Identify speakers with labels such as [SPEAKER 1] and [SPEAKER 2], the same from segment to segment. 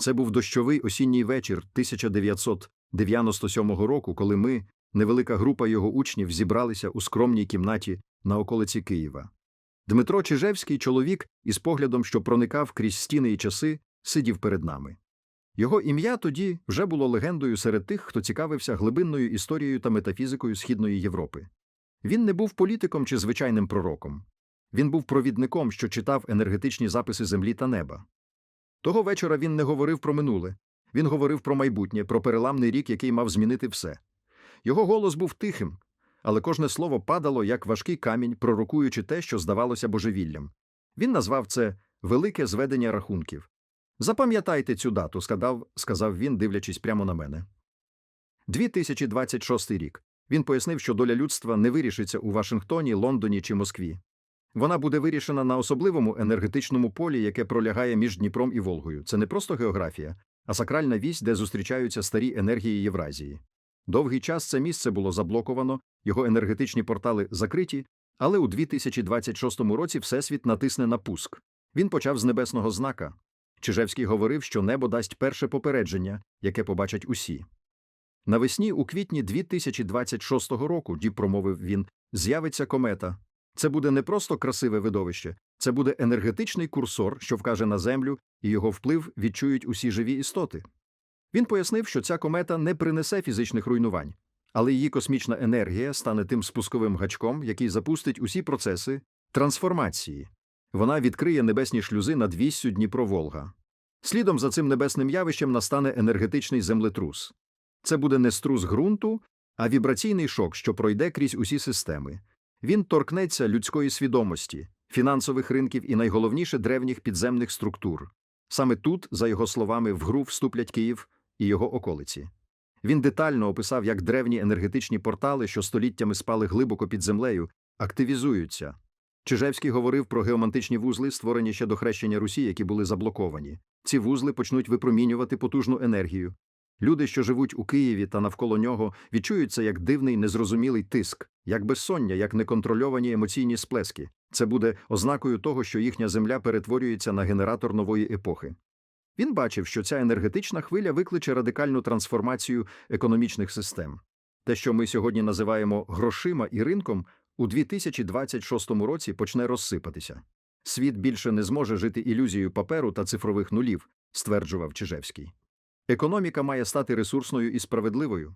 [SPEAKER 1] Це був дощовий осінній вечір 1997 року, коли ми, невелика група його учнів, зібралися у скромній кімнаті на околиці Києва. Дмитро Чижевський, чоловік із поглядом, що проникав крізь стіни і часи, сидів перед нами. Його ім'я тоді вже було легендою серед тих, хто цікавився глибинною історією та метафізикою Східної Європи. Він не був політиком чи звичайним пророком. Він був провідником, що читав енергетичні записи землі та неба. Того вечора він не говорив про минуле, він говорив про майбутнє, про переламний рік, який мав змінити все. Його голос був тихим, але кожне слово падало, як важкий камінь, пророкуючи те, що здавалося божевіллям. Він назвав це велике зведення рахунків. Запам'ятайте цю дату, сказав, сказав він, дивлячись прямо на мене. 2026 рік. Він пояснив, що доля людства не вирішиться у Вашингтоні, Лондоні чи Москві. Вона буде вирішена на особливому енергетичному полі, яке пролягає між Дніпром і Волгою. Це не просто географія, а сакральна вісь, де зустрічаються старі енергії Євразії. Довгий час це місце було заблоковано, його енергетичні портали закриті, але у 2026 році Всесвіт натисне на пуск. Він почав з небесного знака. Чижевський говорив, що небо дасть перше попередження, яке побачать усі. Навесні, у квітні 2026 року, діб промовив він, з'явиться комета. Це буде не просто красиве видовище, це буде енергетичний курсор, що вкаже на Землю, і його вплив відчують усі живі істоти. Він пояснив, що ця комета не принесе фізичних руйнувань, але її космічна енергія стане тим спусковим гачком, який запустить усі процеси трансформації. Вона відкриє небесні шлюзи над віссю Дніпро-Волга. Слідом за цим небесним явищем настане енергетичний землетрус. Це буде не струс ґрунту, а вібраційний шок, що пройде крізь усі системи. Він торкнеться людської свідомості, фінансових ринків і найголовніше древніх підземних структур. Саме тут, за його словами, в гру вступлять Київ і його околиці. Він детально описав, як древні енергетичні портали, що століттями спали глибоко під землею, активізуються. Чижевський говорив про геомантичні вузли, створені ще до хрещення Русі, які були заблоковані. Ці вузли почнуть випромінювати потужну енергію. Люди, що живуть у Києві та навколо нього, відчуються як дивний незрозумілий тиск, як безсоння, як неконтрольовані емоційні сплески. Це буде ознакою того, що їхня земля перетворюється на генератор нової епохи. Він бачив, що ця енергетична хвиля викличе радикальну трансформацію економічних систем. Те, що ми сьогодні називаємо грошима і ринком, у 2026 році почне розсипатися. Світ більше не зможе жити ілюзією паперу та цифрових нулів, стверджував Чижевський. Економіка має стати ресурсною і справедливою.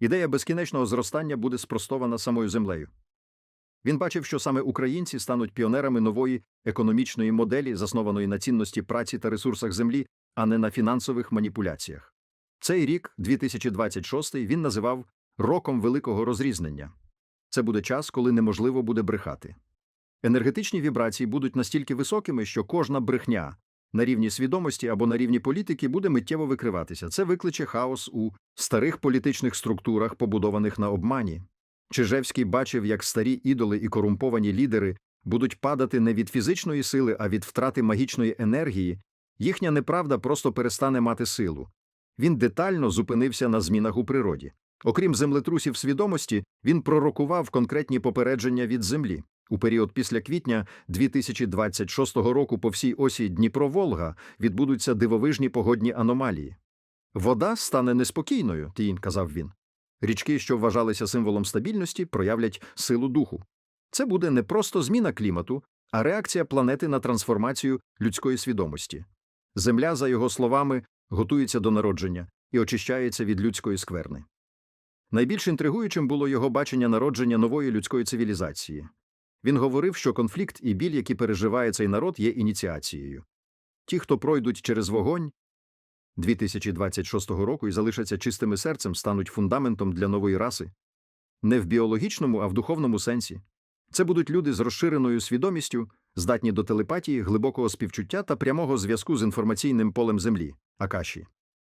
[SPEAKER 1] Ідея безкінечного зростання буде спростована самою землею. Він бачив, що саме українці стануть піонерами нової економічної моделі, заснованої на цінності праці та ресурсах землі, а не на фінансових маніпуляціях. Цей рік, 2026, він називав роком великого розрізнення. Це буде час, коли неможливо буде брехати. Енергетичні вібрації будуть настільки високими, що кожна брехня на рівні свідомості або на рівні політики буде миттєво викриватися. Це викличе хаос у старих політичних структурах, побудованих на обмані. Чижевський бачив, як старі ідоли і корумповані лідери будуть падати не від фізичної сили, а від втрати магічної енергії, їхня неправда просто перестане мати силу. Він детально зупинився на змінах у природі. Окрім землетрусів свідомості, він пророкував конкретні попередження від землі. У період після квітня 2026 року по всій осі Дніпро-Волга відбудуться дивовижні погодні аномалії. Вода стане неспокійною, тінь, казав він. Річки, що вважалися символом стабільності, проявлять силу духу. Це буде не просто зміна клімату, а реакція планети на трансформацію людської свідомості. Земля, за його словами, готується до народження і очищається від людської скверни. Найбільш інтригуючим було його бачення народження нової людської цивілізації. Він говорив, що конфлікт і біль, які переживає цей народ, є ініціацією. Ті, хто пройдуть через вогонь 2026 року і залишаться чистими серцем, стануть фундаментом для нової раси. Не в біологічному, а в духовному сенсі. Це будуть люди з розширеною свідомістю, здатні до телепатії, глибокого співчуття та прямого зв'язку з інформаційним полем землі Акаші.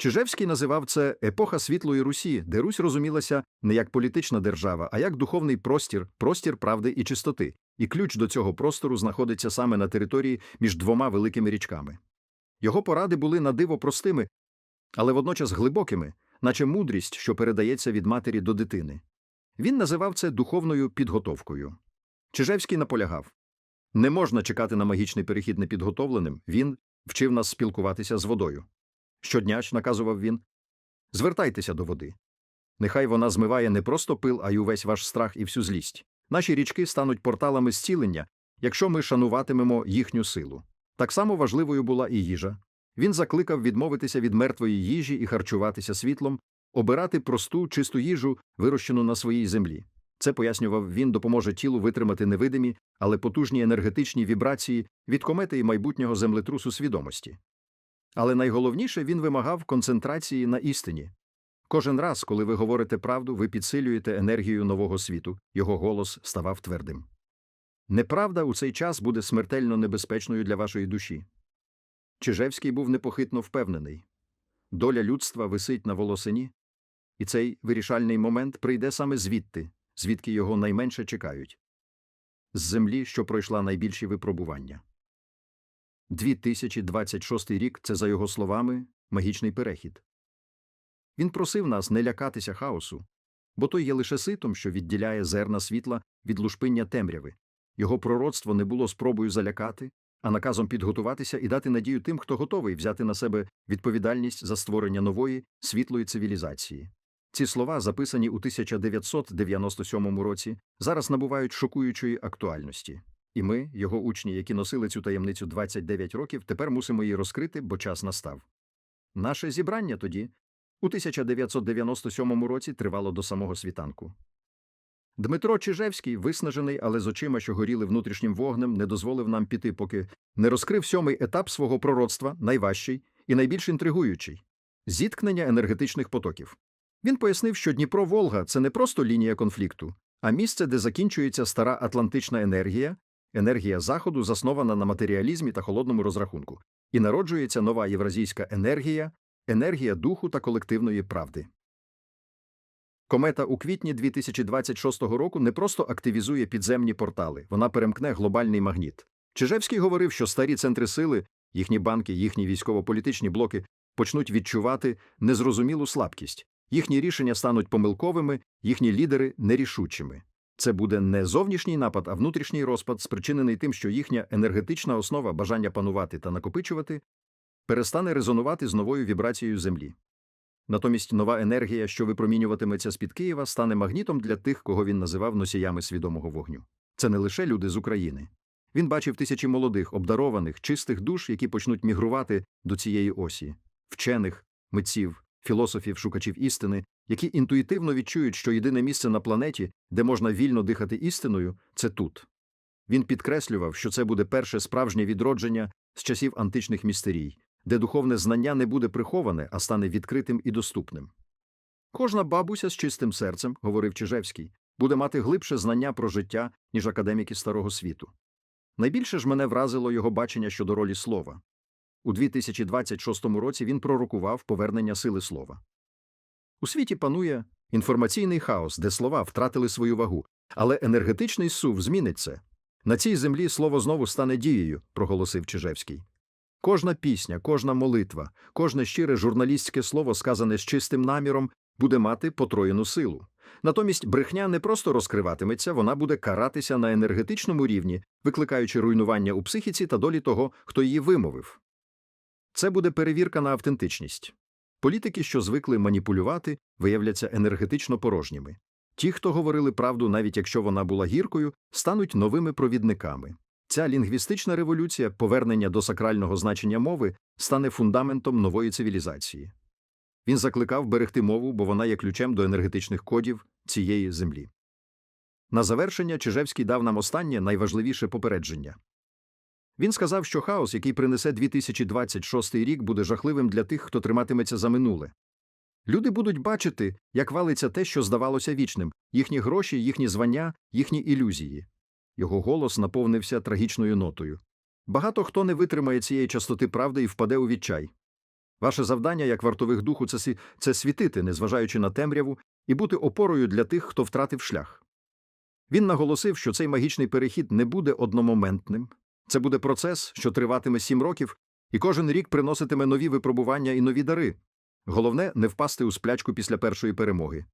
[SPEAKER 1] Чижевський називав це епоха світлої Русі, де Русь розумілася не як політична держава, а як духовний простір, простір правди і чистоти, і ключ до цього простору знаходиться саме на території між двома великими річками. Його поради були на диво простими, але водночас глибокими, наче мудрість, що передається від матері до дитини. Він називав це духовною підготовкою. Чижевський наполягав не можна чекати на магічний перехід непідготовленим, він вчив нас спілкуватися з водою. Щодня ж, наказував він, звертайтеся до води. Нехай вона змиває не просто пил, а й увесь ваш страх і всю злість. Наші річки стануть порталами зцілення, якщо ми шануватимемо їхню силу. Так само важливою була і їжа. Він закликав відмовитися від мертвої їжі і харчуватися світлом, обирати просту, чисту їжу, вирощену на своїй землі. Це пояснював він, допоможе тілу витримати невидимі, але потужні енергетичні вібрації від комети і майбутнього землетрусу свідомості. Але найголовніше він вимагав концентрації на істині. Кожен раз, коли ви говорите правду, ви підсилюєте енергію нового світу, його голос ставав твердим. Неправда у цей час буде смертельно небезпечною для вашої душі. Чижевський був непохитно впевнений доля людства висить на волосині, і цей вирішальний момент прийде саме звідти, звідки його найменше чекають з землі, що пройшла найбільші випробування. 2026 рік це, за його словами, магічний перехід. Він просив нас не лякатися хаосу, бо той є лише ситом, що відділяє зерна світла від лушпиння темряви. Його пророцтво не було спробою залякати, а наказом підготуватися і дати надію тим, хто готовий взяти на себе відповідальність за створення нової світлої цивілізації. Ці слова, записані у 1997 році, зараз набувають шокуючої актуальності. І ми, його учні, які носили цю таємницю 29 років, тепер мусимо її розкрити, бо час настав. Наше зібрання тоді, у 1997 році, тривало до самого світанку. Дмитро Чижевський, виснажений, але з очима, що горіли внутрішнім вогнем, не дозволив нам піти, поки не розкрив сьомий етап свого пророцтва, найважчий і найбільш інтригуючий зіткнення енергетичних потоків. Він пояснив, що Дніпро Волга це не просто лінія конфлікту, а місце, де закінчується стара атлантична енергія, енергія Заходу, заснована на матеріалізмі та холодному розрахунку, і народжується нова євразійська енергія, енергія духу та колективної правди. Комета у квітні 2026 року не просто активізує підземні портали, вона перемкне глобальний магніт. Чижевський говорив, що старі центри сили, їхні банки, їхні військово-політичні блоки почнуть відчувати незрозумілу слабкість. Їхні рішення стануть помилковими, їхні лідери нерішучими. Це буде не зовнішній напад, а внутрішній розпад, спричинений тим, що їхня енергетична основа бажання панувати та накопичувати перестане резонувати з новою вібрацією Землі. Натомість нова енергія, що випромінюватиметься з-під Києва, стане магнітом для тих, кого він називав носіями свідомого вогню. Це не лише люди з України. Він бачив тисячі молодих, обдарованих, чистих душ, які почнуть мігрувати до цієї осі, вчених, митців, філософів, шукачів істини, які інтуїтивно відчують, що єдине місце на планеті, де можна вільно дихати істиною, це тут. Він підкреслював, що це буде перше справжнє відродження з часів античних містерій, де духовне знання не буде приховане, а стане відкритим і доступним. Кожна бабуся з чистим серцем, говорив Чижевський, буде мати глибше знання про життя, ніж академіки старого світу. Найбільше ж мене вразило його бачення щодо ролі слова. У 2026 році він пророкував повернення сили слова. У світі панує інформаційний хаос, де слова втратили свою вагу, але енергетичний сув змінить це. На цій землі слово знову стане дією, проголосив Чижевський. Кожна пісня, кожна молитва, кожне щире журналістське слово, сказане з чистим наміром, буде мати потроєну силу. Натомість брехня не просто розкриватиметься, вона буде каратися на енергетичному рівні, викликаючи руйнування у психіці та долі того, хто її вимовив. Це буде перевірка на автентичність. Політики, що звикли маніпулювати, виявляться енергетично порожніми. Ті, хто говорили правду, навіть якщо вона була гіркою, стануть новими провідниками. Ця лінгвістична революція, повернення до сакрального значення мови, стане фундаментом нової цивілізації. Він закликав берегти мову, бо вона є ключем до енергетичних кодів цієї землі. На завершення Чижевський дав нам останнє найважливіше попередження. Він сказав, що хаос, який принесе 2026 рік, буде жахливим для тих, хто триматиметься за минуле. Люди будуть бачити, як валиться те, що здавалося вічним їхні гроші, їхні звання, їхні ілюзії. Його голос наповнився трагічною нотою. Багато хто не витримає цієї частоти правди і впаде у відчай. Ваше завдання, як вартових духу, це, це світити, незважаючи на темряву, і бути опорою для тих, хто втратив шлях. Він наголосив, що цей магічний перехід не буде одномоментним. Це буде процес, що триватиме сім років, і кожен рік приноситиме нові випробування і нові дари. Головне не впасти у сплячку після першої перемоги.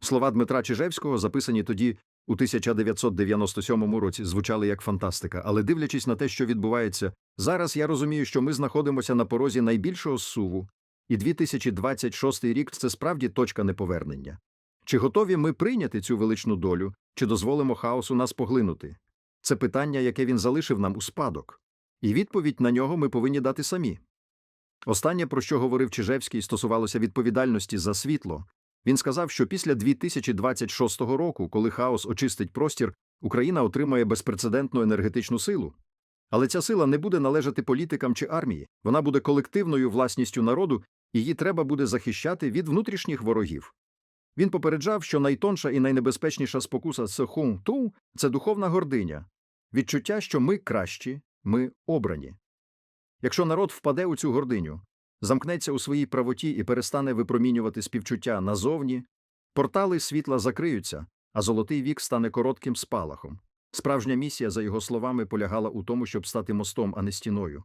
[SPEAKER 1] Слова Дмитра Чижевського, записані тоді у 1997 році, звучали як фантастика, але дивлячись на те, що відбувається, зараз я розумію, що ми знаходимося на порозі найбільшого зсуву, І 2026 рік це справді точка неповернення. Чи готові ми прийняти цю величну долю, чи дозволимо хаосу нас поглинути? Це питання, яке він залишив нам у спадок. І відповідь на нього ми повинні дати самі. Останнє, про що говорив Чижевський, стосувалося відповідальності за світло. Він сказав, що після 2026 року, коли хаос очистить простір, Україна отримає безпрецедентну енергетичну силу. Але ця сила не буде належати політикам чи армії, вона буде колективною власністю народу, її треба буде захищати від внутрішніх ворогів. Він попереджав, що найтонша і найнебезпечніша спокуса Сехун Ту – це духовна гординя, відчуття, що ми кращі, ми обрані. Якщо народ впаде у цю гординю, замкнеться у своїй правоті і перестане випромінювати співчуття назовні, портали світла закриються, а золотий вік стане коротким спалахом. Справжня місія, за його словами, полягала у тому, щоб стати мостом, а не стіною.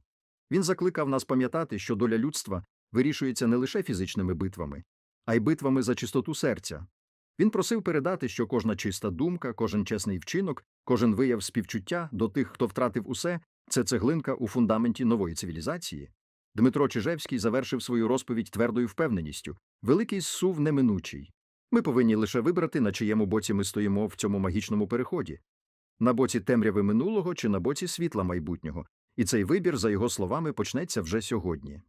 [SPEAKER 1] Він закликав нас пам'ятати, що доля людства вирішується не лише фізичними битвами, а й битвами за чистоту серця. Він просив передати, що кожна чиста думка, кожен чесний вчинок, кожен вияв співчуття до тих, хто втратив усе, це цеглинка у фундаменті нової цивілізації. Дмитро Чижевський завершив свою розповідь твердою впевненістю великий сув неминучий. Ми повинні лише вибрати, на чиєму боці ми стоїмо в цьому магічному переході на боці темряви минулого чи на боці світла майбутнього, і цей вибір, за його словами, почнеться вже сьогодні.